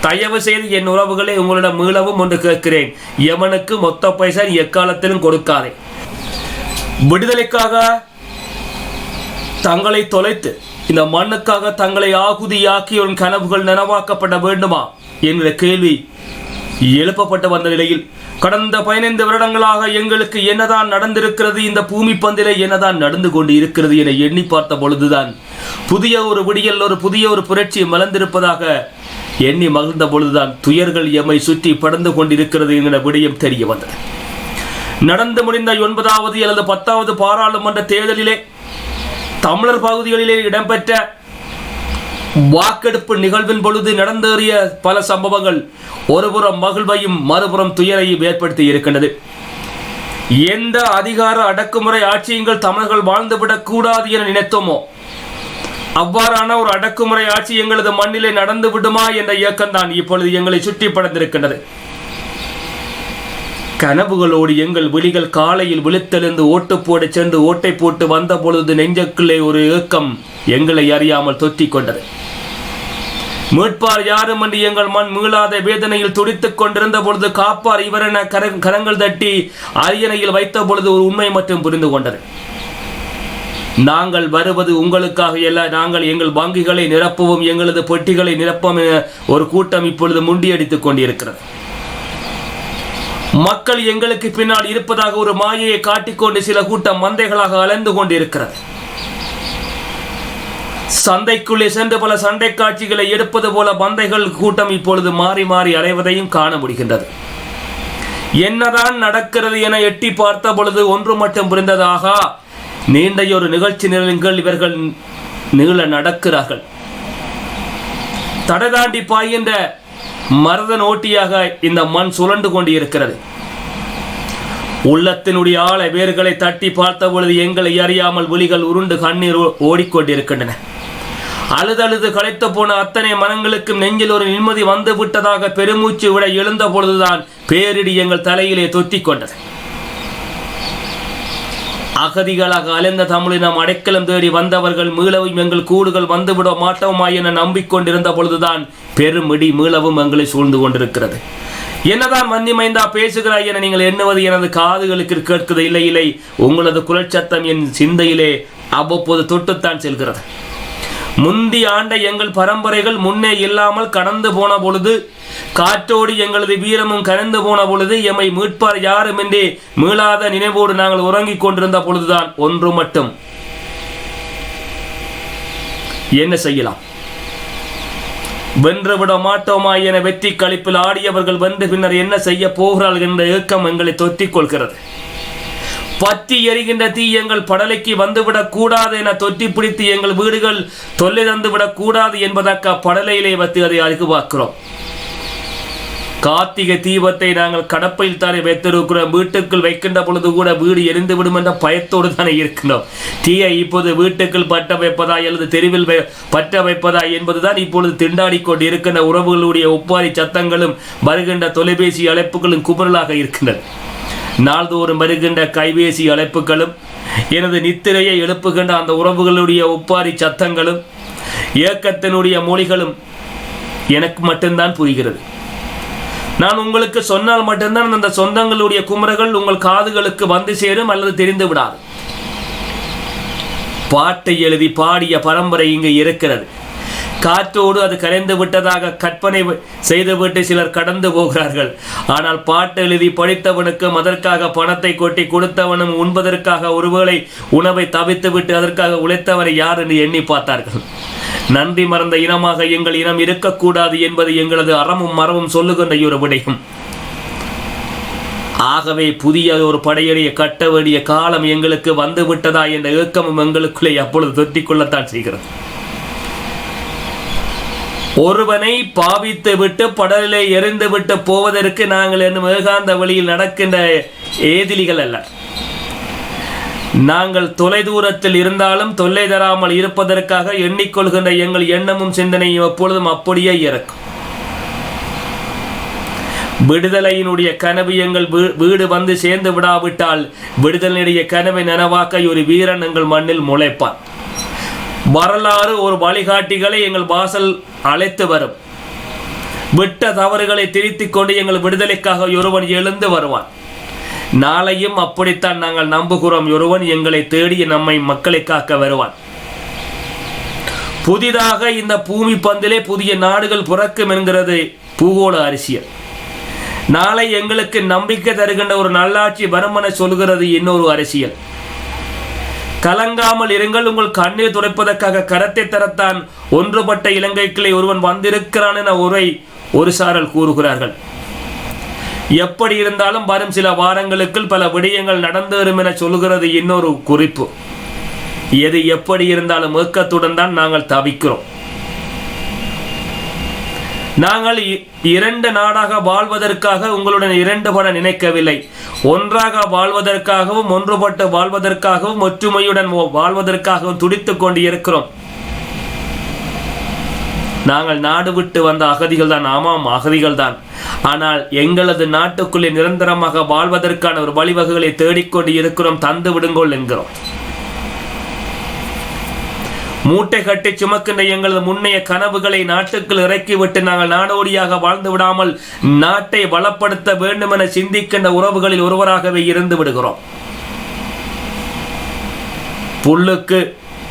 தயவு செய்து என் உறவுகளை உங்களிடம் மீளவும் ஒன்று கேட்கிறேன். எவனுக்கு மொத்த பைசா எக்காலத்திலும் கொடுக்காதே. விடுதலைக்காக தங்களை தொலைத்து இந்த மண்ணுக்காக தங்களை ஆகுதியாக்கியவன் கனவுகள் நனவாக்கப்பட வேண்டுமா? என்கிற கேள்வி எழுப்பப்பட்டு வந்த நிலையில் கடந்த பதினைந்து வருடங்களாக எங்களுக்கு என்னதான் நடந்திருக்கிறது இந்த பூமி பந்திலே என்னதான் நடந்து கொண்டு இருக்கிறது என எண்ணி பார்த்த பொழுதுதான் புதிய ஒரு விடியல் ஒரு புதிய ஒரு புரட்சி மலர்ந்திருப்பதாக எண்ணி மகிழ்ந்த பொழுதுதான் துயர்கள் எம்மை சுற்றி படர்ந்து கொண்டிருக்கிறது என்கிற விடயம் தெரிய வந்தது. நடந்து முடிந்த ஒன்பதாவது அல்லது பத்தாவது பாராளுமன்ற தேர்தலிலே தமிழர் பகுதிகளிலே இடம்பெற்ற வாக்கெடுப்பு நிகழ்வின் பொழுது நடந்தேறிய பல சம்பவங்கள் ஒருபுறம் மகிழ்வையும் மறுபுறம் துயரையும் ஏற்படுத்தி இருக்கின்றது. எந்த அதிகார அடக்குமுறை ஆட்சியங்கள் தமிழர்கள் வாழ்ந்துவிடக் கூடாது என நினைத்தோமோ அவ்வாறான ஒரு அடக்குமுறை ஆட்சி எங்களது மண்ணிலே நடந்து விடுமா என்ற இயக்கம்தான் இப்பொழுது எங்களை சுற்றி படர்ந்திருக்கின்றது. கனவுகளோடு எங்கள் விழிகள் காலையில் விழித்தெழுந்து ஓட்டு போட சென்று ஓட்டை போட்டு வந்த பொழுது நெஞ்சக்குள்ளே ஒரு ஏக்கம் எங்களை அறியாமல் தொற்றிக் கொண்டது. மீட்பார் யாரும் என்று எங்கள் மண் மீளாத வேதனையில் துடித்துக் கொண்டிருந்த பொழுது காப்பார் இவரென கரங்கள் தட்டி அரியணையில் வைத்த பொழுது ஒரு உண்மை மட்டும் புரிந்து கொண்டது. நாங்கள் வருவது உங்களுக்காக எல்லா நாங்கள் எங்கள் வங்கிகளை நிரப்பவும் எங்களது பெட்டிகளை நிரப்பவும் ஒரு கூட்டம் இப்பொழுது முண்டியடித்துக் கொண்டிருக்கிறது. மக்கள் எங்களுக்கு பின்னால் இருப்பதாக ஒரு மாயையை காட்டிக்கொண்டு சில கூட்டம் மந்தைகளாக அலைந்து கொண்டிருக்கிறது. சந்தைக்குள்ளே சென்று பல சண்டை காட்சிகளை எடுப்பது போல மந்தைகள் கூட்டம் இப்பொழுது மாறி மாறி அலைவதையும் காண முடிகின்றது. என்னதான் நடக்கிறது என எட்டி பார்த்த பொழுது ஒன்று மட்டும் புரிந்ததாகா நீண்டையொரு நிகழ்ச்சி நிரலுங்கள் இவர்கள் நிகழ நடக்கிறார்கள். தடைதாண்டி பாய்கின்ற மரதன் ஓட்டியாக இந்த மண் சுழண்டு கொண்டு இருக்கிறது உள்ளத்தினுடைய ஆழ வேர்களை தட்டி பார்த்த பொழுது எங்களை அறியாமல் விழிகள் உருண்டு கண்ணீர் ஓ- ஓடிக்கொண்டிருக்கின்றன. அழுதழுது களைத்து போன அத்தனை மனங்களுக்கும் நெஞ்சில் ஒரு நிம்மதி வந்து விட்டதாக பெருமூச்சு விட எழுந்த பொழுதுதான் பேரிடி எங்கள் தலையிலே தொத்திக் கொண்டது. அகதிகளாக அலைந்த தமிழினம் அடைக்கலம் தேடி வந்தவர்கள் மீளவும் எங்கள் கூடுகள் வந்துவிட மாட்டோமா என நம்பிக்கொண்டிருந்த பொழுதுதான் பெருமிடி மீளவும் எங்களை சூழ்ந்து கொண்டிருக்கிறது. என்னதான் மன்னி மைந்தா பேசுகிறாய் என நீங்கள் எண்ணுவது எனது காதுகளுக்கு கேட்கிறது இல்லை இல்லை. உங்களது குரல் சத்தம் என் சிந்தையிலே அவ்வப்போது தொட்டுத்தான் செல்கிறது. முந்தி ஆண்ட எங்கள் பரம்பரைகள் முன்னே இல்லாமல் கடந்து போன பொழுது காற்றோடு எங்களது வீரமும் கரைந்து போன பொழுது எம்மை மீட்பார் யாருமின்றி மீளாத நினைவோடு நாங்கள் உறங்கிக் கொண்டிருந்த பொழுதுதான் ஒன்று மட்டும். என்ன செய்யலாம்? வென்றுவிட மாட்டோமா என வெற்றி களிப்பில் ஆடியவர்கள் வென்று பின்னர் என்ன செய்ய போகிறார்கள் என்ற ஏக்கம் எங்களை தொத்திக் கொள்கிறது. பற்றி எரிகின்ற தீ எங்கள் படலைக்கு வந்துவிடக் கூடாது என தொட்டி பிடித்து எங்கள் வீடுகள் தொல்லை தந்துவிடக் கூடாது என்பதாக படலையிலே வைத்து அதை அருகுபார்க்கிறோம் கார்த்திகை தீபத்தை நாங்கள் கடப்பையில் தானே வைத்திருக்கிறோம். வீட்டுக்குள் வைக்கின்ற பொழுது கூட வீடு எரிந்து விடும் என்ற பயத்தோடு தானே இருக்கின்றோம் தீயை இப்போது வீட்டுக்குள் பற்ற வைப்பதா அல்லது தெருவில் வை- பற்ற வைப்பதா என்பதுதான் இப்பொழுது திண்டாடி கொண்டு இருக்கின்ற உறவுகளுடைய ஒப்பாரி சத்தங்களும் வருகின்ற தொலைபேசி அழைப்புகளும் குமரலாக இருக்கின்றன. நாள்தோறும் வருகின்ற கைபேசி அழைப்புகளும் எனது நித்திரையை எழுப்புகின்ற அந்த உறவுகளுடைய ஒப்பாரி சத்தங்களும் ஏக்கத்தினுடைய மொழிகளும் எனக்கு மட்டும்தான் புரிகிறது. நான் உங்களுக்கு சொன்னால் மட்டும்தான் அந்த சொந்தங்களுடைய குமரகள் உங்கள் காதுகளுக்கு வந்து சேரும் அல்லது தெரிந்து விடாது. பாட்டை எழுதி பாடிய பரம்பரை இங்கு இருக்கிறது. காற்றோடு அது கரைந்து விட்டதாக கற்பனை செய்துவிட்டு சிலர் கடந்து போகிறார்கள். ஆனால் பாட்டு எழுதி படித்தவனுக்கும் அதற்காக பணத்தை கொட்டி கொடுத்தவனும் உண்பதற்காக ஒருவேளை உணவை தவித்துவிட்டு அதற்காக உழைத்தவரை யார் என்று எண்ணி பார்த்தார்கள். நன்றி மறந்த இனமாக எங்கள் இனம் இருக்கக்கூடாது என்பது எங்களது அறமும் மரமும் சொல்லுகின்ற ஒரு விடயம். ஆகவே புதிய ஒரு படையணியை கட்ட வேண்டிய காலம் எங்களுக்கு வந்துவிட்டதா என்ற ஏக்கமும் எங்களுக்குள்ளே அப்பொழுது தொற்றிக்கொள்ளத்தான் செய்கிறது. ஒருவனை பாவித்து விட்டு படலிலே எரிந்து விட்டு போவதற்கு நாங்கள் என்னும் ஏகாந்த வழியில் நடக்கின்ற ஏதிலிகள் அல்ல. நாங்கள் தொலைதூரத்தில் இருந்தாலும் தொல்லை தராமல் இருப்பதற்காக எண்ணிக்கொள்கின்ற எங்கள் எண்ணமும் சிந்தனையும் எப்பொழுதும் அப்படியே இறக்கும் விடுதலையினுடைய கனவு எங்கள் வீ- வீடு வந்து சேர்ந்து விடாவிட்டால் விடுதலையுடைய கனவை நனவாக்க ஒரு வீரன் எங்கள் மண்ணில் முளைப்பான். வரலாறு ஒரு வழிகாட்டிகளை எங்கள் வாசல் அழைத்து வரும். விட்ட தவறுகளை திரித்துக் கொண்டு எங்கள் விடுதலைக்காக ஒருவன் எழுந்து வருவான். நாளையும் அப்படித்தான் நாங்கள் நம்புகிறோம். ஒருவன் எங்களை தேடி நம்மை மக்களை காக்க வருவான். புதிதாக இந்த பூமி பந்திலே புதிய நாடுகள் பிறக்கும் என்கிறது பூகோள அரசியல். நாளை எங்களுக்கு நம்பிக்கை தருகின்ற ஒரு நல்லாட்சி வரும் என சொல்கிறது இன்னொரு அரசியல். கலங்காமல் இருங்கள் உங்கள் கண்ணீர் துடைப்பதற்காக கரத்தை தரத்தான். ஒன்றுபட்ட இலங்கைக்குள்ளே ஒருவன் வந்திருக்கிறான் என உரை ஒரு சாரல் கூறுகிறார்கள். எப்படி இருந்தாலும் வரும் சில வாரங்களுக்குள் பல விடயங்கள் நடந்து வரும் என சொல்கிறது இன்னொரு குறிப்பு. எது எப்படி இருந்தாலும் ஏக்கத்துடன் தான் நாங்கள் தவிக்கிறோம். நாங்கள் இ- இரண்டு நாடாக வாழ்வதற்காக உங்களுடன் இரண்டுபட நினைக்கவில்லை. ஒன்றாக வாழ்வதற்காகவும் ஒன்றுபட்டு வாழ்வதற்காகவும் ஒற்றுமையுடன் வாழ்வதற்காகவும் துடித்துக் கொண்டு இருக்கிறோம் நாங்கள் நாடு விட்டு வந்த அகதிகள் தான் ஆமாம் அகதிகள் தான் ஆனால் எங்களது நாட்டுக்குள்ளே நிரந்தரமாக வாழ்வதற்கான ஒரு வழிவகைகளை தேடிக்கொண்டு இருக்கிறோம் தந்து விடுங்கோள் என்கிறோம். மூட்டை கட்டி சுமக்கின்ற எங்களது முன்னைய கனவுகளை நாட்டுக்குள் இறக்கிவிட்டு நாங்கள் நாடோடியாக வாழ்ந்து விடாமல் நாட்டை வளப்படுத்த வேண்டும் என சிந்திக்கின்ற உறவுகளில் ஒருவராகவே இருந்து விடுகிறோம். புல்லுக்கு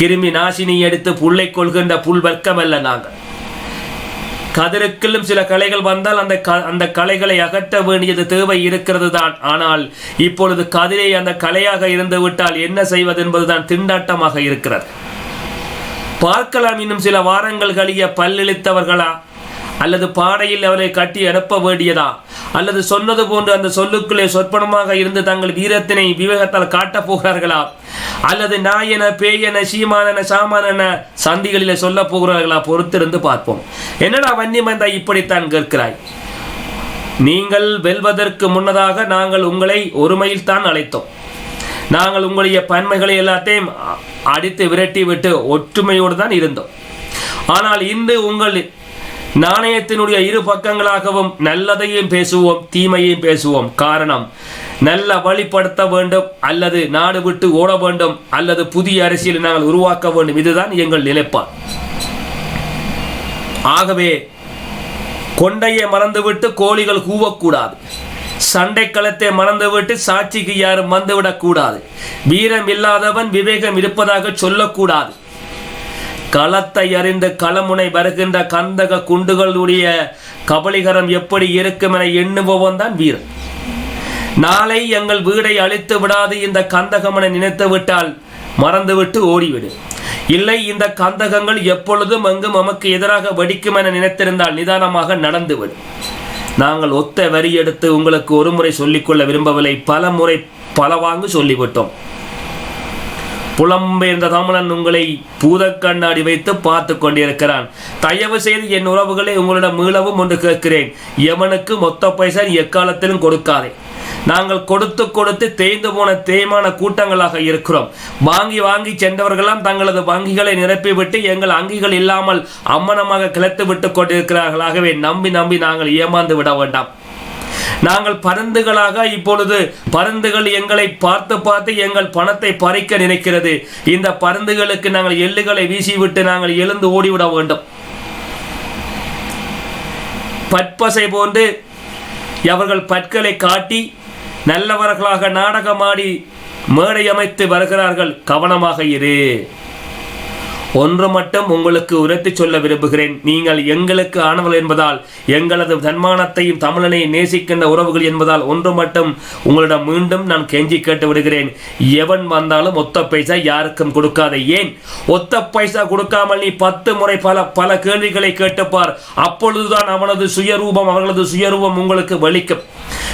கிருமி நாசினி எடுத்து புல்லை கொள்கின்ற புல் வர்க்கமல்ல நாங்கள். கதிருக்கிலும் சில கலைகள் வந்தால் அந்த க அந்த கலைகளை அகற்ற வேண்டியது தேவை இருக்கிறது தான். ஆனால் இப்பொழுது கதிரை அந்த கலையாக இருந்து விட்டால் என்ன செய்வது என்பதுதான் திண்டாட்டமாக இருக்கிறது. பார்க்கலாம் இன்னும் சில வாரங்கள் கழிய பல்லிழித்தவர்களா? அல்லது பாடையில் அவரை கட்டி அனுப்ப வேண்டியதா? அல்லது சொன்னது போன்று அந்த சொல்லுக்குள்ளே சொற்பனமாக இருந்து தங்கள் வீரத்தினை விவேகத்தால் காட்டப் போகிறார்களா? அல்லது நாயன பேயன சீமானன சாமானன சந்திகளில் சொல்ல போகிறார்களா? பொறுத்திருந்து பார்ப்போம். என்னடா வன்னிமந்தா இப்படித்தான் கேட்கிறாய்? நீங்கள் வெல்வதற்கு முன்னதாக நாங்கள் உங்களை ஒருமையில் தான் அழைத்தோம். நாங்கள் உங்களுடைய பன்மைகளை எல்லாத்தையும் அ- அடித்து விரட்டி விட்டு ஒற்றுமையோடு தான் இருந்தோம். ஆனால் இன்று உங்கள் நாணயத்தினுடைய இரு பக்கங்களாகவும் நல்லதையும் பேசுவோம் தீமையையும் பேசுவோம். காரணம் நல்ல வழிப்படுத்த வேண்டும் அல்லது நாடு விட்டு ஓட வேண்டும் அல்லது புதிய அரசியலை நாங்கள் உருவாக்க வேண்டும். இதுதான் எங்கள் நிலைப்பாடு. ஆகவே கொண்டையை மறந்துவிட்டு கோழிகள் கூவக்கூடாது. சண்டை களத்தை மறந்துவிட்டு சாட்சிக்கு யாரும் வந்துவிடக்கூடாது. வீரம் இல்லாதவன் விவேகம் இருப்பதாக சொல்லக்கூடாது. களத்தை அறிந்து களமுனை வருகின்ற கந்தக குண்டுகளுடைய கபலிகரம் எப்படி இருக்கும் என எண்ணுபவன் தான் வீரன். நாளை எங்கள் வீடை அழித்து விடாது இந்த கந்தகமனை நினைத்து விட்டால் மறந்துவிட்டு ஓடிவிடும் இல்லை இந்த கந்தகங்கள் எப்பொழுதும் எங்கும் நமக்கு எதிராக வெடிக்கும் என நினைத்திருந்தால் நிதானமாக நடந்துவிடும் நாங்கள் ஒத்த வரி எடுத்து உங்களுக்கு ஒரு முறை சொல்லிக்கொள்ள விரும்பவில்லை. பல முறை பலவாங்கு சொல்லிவிட்டோம். புலம்பெயர்ந்த தமிழன் உங்களை பூத கண்ணாடி வைத்து பார்த்து கொண்டிருக்கிறான். தயவு செய்து என் உறவுகளை உங்களிடம் மீளவும் ஒன்று கேட்கிறேன். எவனுக்கு மொத்த பைசா எக்காலத்திலும் கொடுக்காதே. நாங்கள் கொடுத்து கொடுத்து தேய்ந்து போன தேய்மான கூட்டங்களாக இருக்கிறோம். வாங்கி வாங்கி சென்றவர்களாம் தங்களது வங்கிகளை நிரப்பிவிட்டு எங்கள் அங்கிகள் இல்லாமல் அம்மனமாக கிளத்து விட்டு கொண்டிருக்கிறார்களாகவே நம்பி நம்பி நாங்கள் ஏமாந்து விட வேண்டாம். நாங்கள் பருந்துகளாக இப்பொழுது பருந்துகள் எங்களை பார்த்து பார்த்து எங்கள் பணத்தை பறிக்க நினைக்கிறது. இந்த பருந்துகளுக்கு நாங்கள் எள்ளுகளை வீசிவிட்டு நாங்கள் எழுந்து ஓடிவிட வேண்டும். பற்பசை போன்று அவர்கள் பற்களை காட்டி நல்லவர்களாக நாடகமாடி மேடை அமைத்து வருகிறார்கள் கவனமாக இரு. ஒன்று மட்டும் உங்களுக்கு உரத்தி சொல்ல விரும்புகிறேன். நீங்கள் எங்களுக்கு ஆனவர்கள் என்பதால் எங்களது தன்மானத்தையும் தமிழனை நேசிக்கின்ற உறவுகள் என்பதால் ஒன்று மட்டும் உங்களிடம் மீண்டும் நான் கெஞ்சி கேட்டு விடுகிறேன். எவன் வந்தாலும் ஒத்த பைசா யாருக்கும் கொடுக்காத. ஏன்? ஒத்த பைசா கொடுக்காமல் நீ பத்து முறை பல பல கேள்விகளை கேட்டுப்பார். அப்பொழுதுதான் அவனது சுயரூபம் அவர்களது சுயரூபம் உங்களுக்கு வலிக்கும்.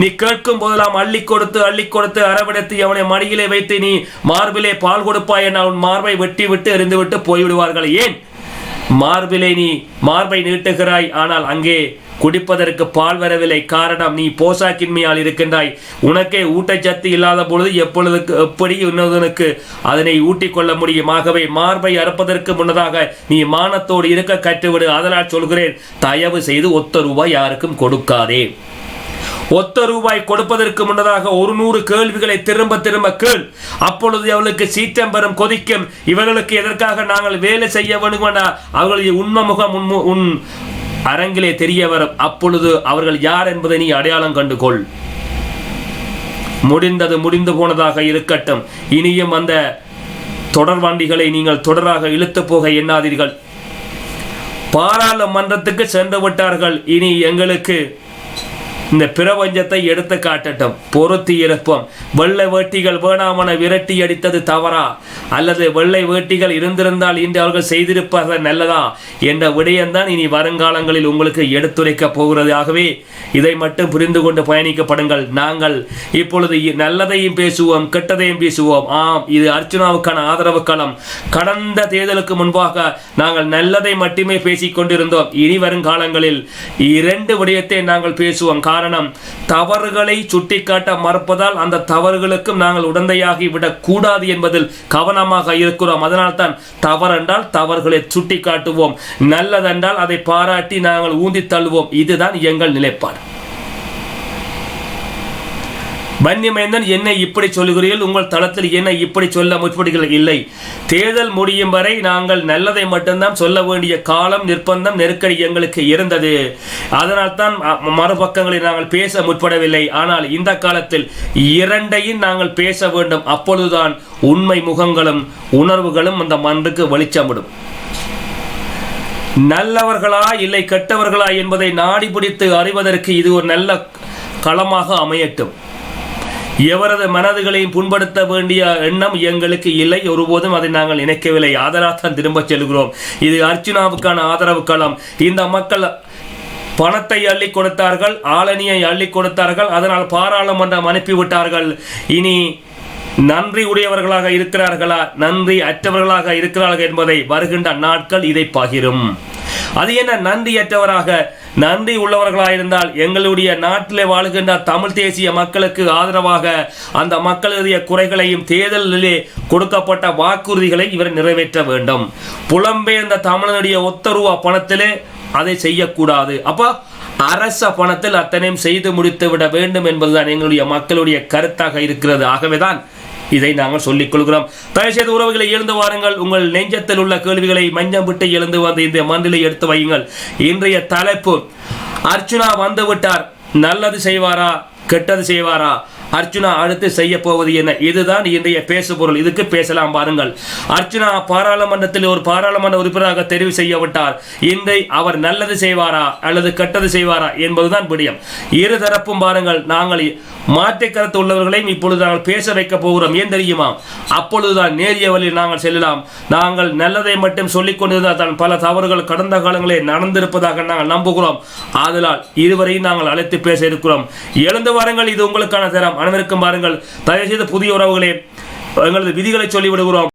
நீ கேட்கும் போதெல்லாம் அள்ளி கொடுத்து அள்ளி கொடுத்து அரவடைத்து அவனை மடியிலே வைத்து நீ மார்பிலே பால் கொடுப்பாய் என அவன் மார்பை வெட்டி விட்டு எறிந்துவிட்டு போய்விடுவார்கள். ஏன்? மார்பிலே நீ மார்பை நீட்டுகிறாய் ஆனால் அங்கே குடிப்பதற்கு பால் வரவில்லை. காரணம் நீ போசாக்கின்மையால் இருக்கின்றாய். உனக்கே ஊட்டச்சத்து இல்லாத பொழுது எப்பொழுது எப்படி இன்னொருவனுக்கு அதனை ஊட்டிக் கொள்ள முடியும்? ஆகவே மார்பை அறுப்பதற்கு முன்னதாக நீ மானத்தோடு இருக்க கற்றுவிடு. அதனால் சொல்கிறேன் தயவு செய்து ஒத்த ரூபாய் யாருக்கும் கொடுக்காதே. ஒத்த ரூபாய் கொடுப்பதற்கு முன்னதாக ஒரு நூறு கேள்விகளை திரும்ப திரும்ப கேள். அப்பொழுது அவளுக்கு சீற்றம் கொதிக்கும். இவர்களுக்கு எதற்காக நாங்கள் வேலை செய்ய வேண்டும் என அவர்களுடைய உண்மை முகம் உன் உன் அரங்கிலே தெரிய வரும். அப்பொழுது அவர்கள் யார் என்பதை நீ அடையாளம் கண்டுகொள் முடிந்தது முடிந்து போனதாக இருக்கட்டும். இனியும் அந்த தொடர்வண்டிகளை நீங்கள் தொடராக இழுத்து போக எண்ணாதீர்கள். பாராளுமன்றத்துக்கு சென்று விட்டார்கள். இனி எங்களுக்கு இந்த பிரபஞ்சத்தை எடுத்து காட்டட்டும். பொருத்தி இருப்போம் வெள்ளை வேட்டிகள் வேணாமன விரட்டி அடித்தது தவறா? அல்லது வெள்ளை வேட்டிகள் இருந்திருந்தால் இன்று அவர்கள் செய்திருப்பது நல்லதா? என்ற விடயம்தான் இனி வருங்காலங்களில் உங்களுக்கு எடுத்துரைக்க போகிறது. ஆகவே இதை மட்டும் புரிந்து கொண்டு பயணிக்கப்படுங்கள். நாங்கள் இப்பொழுது நல்லதையும் பேசுவோம் கெட்டதையும் பேசுவோம். ஆம் இது அர்ச்சுனாவுக்கான ஆதரவு களம். கடந்த தேர்தலுக்கு முன்பாக நாங்கள் நல்லதை மட்டுமே பேசிக் கொண்டிருந்தோம் இனி வரும் காலங்களில் இரண்டு விடயத்தை நாங்கள் பேசுவோம். காரணம். தவறுகளை சுட்டிக்காட்ட மறுப்பதால் அந்த தவறுகளுக்கும் நாங்கள் உடந்தையாகி விடக்கூடாது என்பதில் கவனமாக இருக்கிறோம். அதனால் தான் தவறென்றால் தவறுகளை சுட்டிக்காட்டுவோம். நல்லதென்றால் அதை பாராட்டி நாங்கள் ஊந்தி தள்ளுவோம். இதுதான் எங்கள் நிலைப்பாடு. வன்னியமைந்தன் என்னை இப்படி சொல்லுகிறீர்கள்? உங்கள் தளத்தில் என்னை இப்படி சொல்ல முற்படுகிறீர்கள்? இல்லை. தேர்தல் முடியும் வரை நாங்கள் நல்லதை மட்டும்தான் சொல்ல வேண்டிய காலம் நிர்பந்தம் நெருக்கடி எங்களுக்கு இருந்தது. அதனால் தான் மறுபக்கங்களை மறுபக்கங்களில் நாங்கள் பேச முற்படவில்லை. ஆனால் இந்த காலத்தில் இரண்டையும் நாங்கள் பேச வேண்டும். அப்பொழுதுதான் உண்மை முகங்களும் உணர்வுகளும் அந்த மன்றுக்கு வெளிச்சமிடும் நல்லவர்களா இல்லை கெட்டவர்களா என்பதை நாடி பிடித்து அறிவதற்கு இது ஒரு நல்ல களமாக அமையட்டும். எவரது மனதுகளையும் புண்படுத்த வேண்டிய எண்ணம் எங்களுக்கு இல்லை. ஒருபோதும் அதை நாங்கள் நினைக்கவில்லை. ஆதரவாக தான் திரும்பச் செல்கிறோம். இது அர்ச்சுனாவுக்கான ஆதரவு களம். இந்த மக்கள் பணத்தை அள்ளி கொடுத்தார்கள் ஆளணியை அள்ளி கொடுத்தார்கள் அதனால் பாராளுமன்றம் அனுப்பிவிட்டார்கள். இனி நன்றி உடையவர்களாக இருக்கிறார்களா? நன்றி அற்றவர்களாக இருக்கிறார்கள் என்பதை வருகின்ற நாட்கள் இதை பகிரும். அது என்ன நன்றியற்றவராக நன்றி உள்ளவர்களாக இருந்தால் எங்களுடைய நாட்டிலே வாழுகின்ற தமிழ் தேசிய மக்களுக்கு ஆதரவாக அந்த மக்களுடைய குறைகளையும் தேர்தலிலே கொடுக்கப்பட்ட வாக்குறுதிகளை இவர் நிறைவேற்ற வேண்டும். புலம்பெயர்ந்த தமிழனுடைய ஒத்தருவா பணத்திலே அதை செய்யக்கூடாது. அப்போ அரச பணத்தில் அத்தனையும் செய்து முடித்து விட வேண்டும் என்பதுதான் எங்களுடைய மக்களுடைய கருத்தாக இருக்கிறது. ஆகவேதான் இதை நாங்கள் சொல்லிக் கொள்கிறோம். தயவுசெய்து உறவுகளை எழுந்து வாருங்கள். உங்கள் நெஞ்சத்தில் உள்ள கேள்விகளை மஞ்சம் விட்டு எழுந்து வந்து இந்த மண்டிலை எடுத்து வையுங்கள். இன்றைய தலைப்பு அர்ச்சுனா வந்து விட்டார். நல்லது செய்வாரா? கெட்டது செய்வாரா? அர்ச்சுனா அடுத்து செய்ய போவது என்ன? இதுதான் இன்றைய பேசுபொருள். இதுக்கு பேசலாம் பாருங்கள். அர்ச்சுனா பாராளுமன்றத்தில் ஒரு பாராளுமன்ற உறுப்பினராக தெரிவு செய்யப்பட்டார் இன்றை அவர் நல்லது செய்வாரா? அல்லது கெட்டது செய்வாரா? என்பதுதான் விடயம். இரு தரப்பும் பாருங்கள். நாங்கள் மாற்று கருத்து உள்ளவர்களையும் இப்பொழுது நாங்கள் பேச வைக்க போகிறோம். ஏன் தெரியுமா? அப்பொழுதுதான் நேரிய வழியில் நாங்கள் செல்லலாம். நாங்கள் நல்லதை மட்டும் சொல்லிக் கொண்டிருந்தால் தான் பல தவறுகள் கடந்த காலங்களில் நடந்திருப்பதாக நாங்கள் நம்புகிறோம். ஆதலால் இருவரையும் நாங்கள் அழைத்து பேச இருக்கிறோம். எழுந்து வாருங்கள். இது உங்களுக்கான தரம். மனமிருக்கும் பாருங்கள். தயவுசெய்து புதிய உறவுகளே எங்களது விதிகளை சொல்லிவிடுகிறோம்.